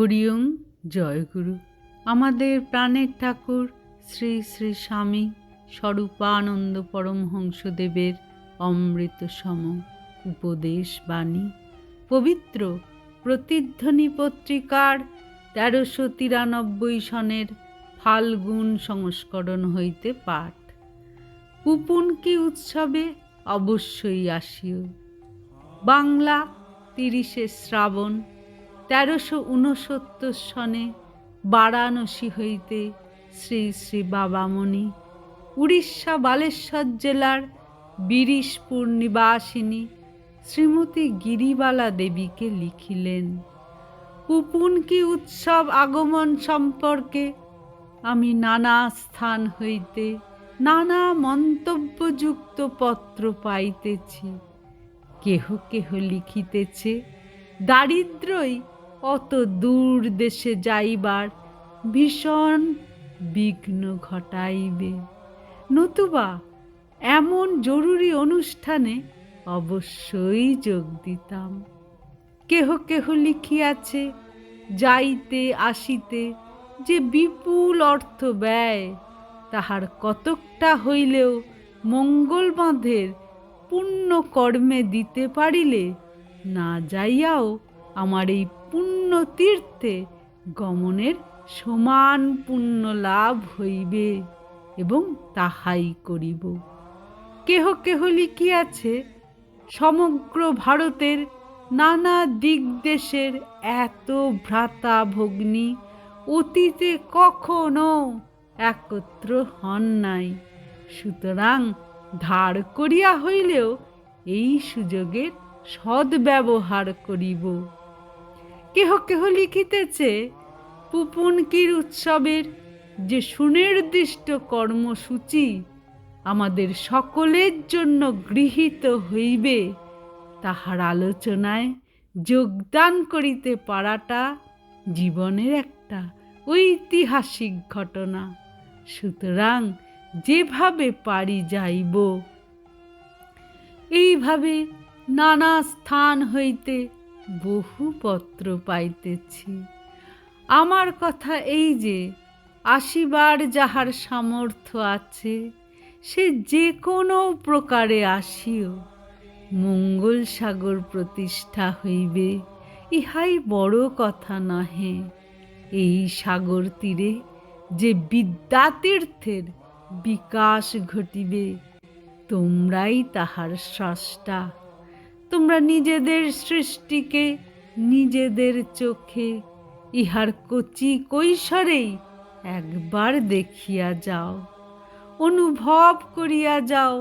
হরিওম, জয়গুরু। আমাদের প্রাণের ঠাকুর শ্রী শ্রী স্বামী স্বরূপানন্দ পরমহংসদেবের অমৃত সম উপদেশ বাণী। পবিত্র প্রতিধ্বনি পত্রিকার তেরোশো তিরানব্বই সনের ফাল্গুন সংস্করণ হইতে পাঠ। পুপুনকি উৎসবে? অবশ্যই আসিও। বাংলা তিরিশে শ্রাবণ তেরোশো ঊনসত্তর সনে বারাণসী হইতে শ্রী শ্রী বাবামণি, উড়িষ্যা বালেশ্বর জেলার বিরিশপুর নিবাসিনী শ্রীমতী গিরিবালা দেবীকে লিখিলেন পুপুনকি উৎসব আগমন সম্পর্কে? আমি নানা স্থান হইতে নানা মন্তব্যযুক্ত পত্র পাইতেছি। কেহ কেহ লিখিতেছে, দারিদ্রই অত দূর দেশে যাইবার ভীষণ বিঘ্ন ঘটাইবে। নতুবা এমন জরুরি অনুষ্ঠানে অবশ্যই যোগ দিতাম। কেহ কেহ লিখিয়াছে, যাইতে আসিতে যে বিপুল অর্থ ব্যয়, তাহার কতকটা হইলেও মঙ্গল বাঁধের পুণ্য কর্মে দিতে পারিলে না যাইয়াও আমার এই পুণ্য তীর্থে গমনের সমান পুণ্য লাভ হইবে এবং তাহাই করিব। কেহ কেহ লিখিয়াছে, সমগ্র ভারতের নানা দিক দেশের এত ভ্রাতা ভগ্নী অতীতে কখনো একত্র হন নাই। সুতরাং ধার করিয়া হইলেও এই সুযোগের সদ্ব্যবহার করিব। কেহ কেহ লিখিতেছে, পুপুনকির উৎসবের যে সুনির্দিষ্ট কর্মসূচি আমাদের সকলের জন্য গৃহীত হইবে, তাহার আলোচনায় যোগদান করিতে পারাটা জীবনের একটা ঐতিহাসিক ঘটনা। সুতরাং যেভাবে পারি যাইব। এইভাবে নানা স্থান হইতে বহু পত্র পাইতেছি। আমার কথা এই যে, আসিবার যাহার সামর্থ্য আছে, সে যে কোনো প্রকারে আসিও। মঙ্গল সাগর প্রতিষ্ঠা হইবে, ইহাই বড় কথা নহে। এই সাগর তীরে যে বিদ্যাতীর্থের বিকাশ ঘটিবে, তোমরাই তাহার স্রষ্টা। তোমরা নিজেদের সৃষ্টিকে নিজেদের চোখে ইহার কচি কৈশোরেই একবার দেখিয়া যাও, অনুভব করিয়া যাও,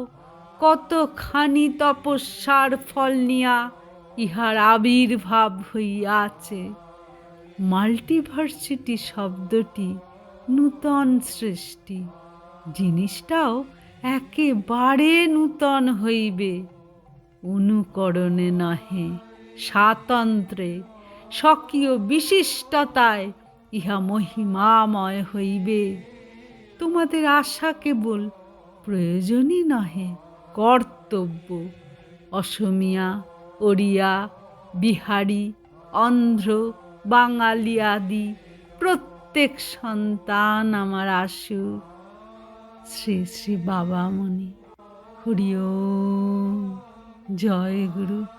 কতখানি তপস্যার ফল নিয়া ইহার আবির্ভাব হইয়াছে। মাল্টিভার্সিটি শব্দটি নূতন সৃষ্টি, জিনিসটাও একেবারে নূতন হইবে। অনুকরণে নহে স্বাতন্ত্রে স্বকীয় বিশিষ্টতায় ইহা মহিমাময় হইবে। তোমাদের আশা কেবল প্রয়োজনই নহে, কর্তব্য। অসমিয়া, ওড়িয়া, বিহারি, অন্ধ্র, বাঙালি আদি প্রত্যেক সন্তান আমার আশু। শ্রী শ্রী বাবামণি হরিও জয় গুরু।